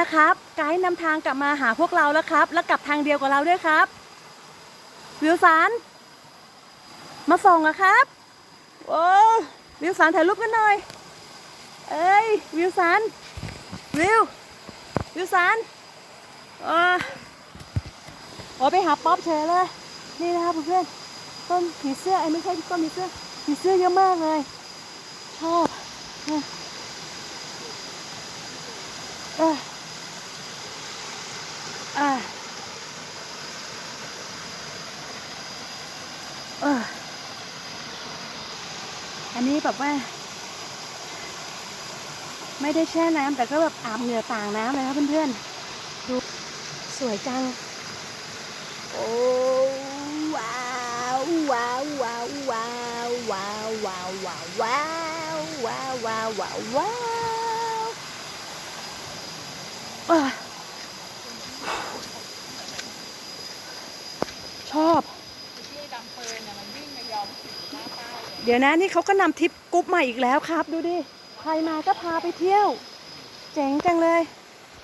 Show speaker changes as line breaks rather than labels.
นะครับ ไกด์นำทางกลับมาหาพวกเราแล้วครับ แล้วกลับทางเดียวกับเราด้วยครับ วิวสันมาส่งอะครับโอ้วิวสันถ่ายรูปกันหน่อย เอ้ย วิวสัน วิว วิวสันอ่าโอ้ไปหาป๊อปเฉยเลย นี่นะครับเพื่อนต้นผีเสื้อไอ้ไม่ใช่ต้นผีเสื้อผีเสื้อเยอะมากเลย ชอบอะ เอะอะเอออันนี้แบบว่า ไม่ได้แช่น้ำแต่ก็แบบอาบเหงื่อต่างน้ำเลยครับเพื่อนๆ ดูสวยจัง โอ้ว้าวว้าวว้าวว้าวว้าวว้าวว้าวว้าวว้าวว้าวว้าว
เลยเดี๋
ยวนะนี่เขาก็นำทริปกรุ๊ปมาอีกแล้วครับ ดูดิ ใครมาก็พาไปเที่ยว เจ๋งจังเลย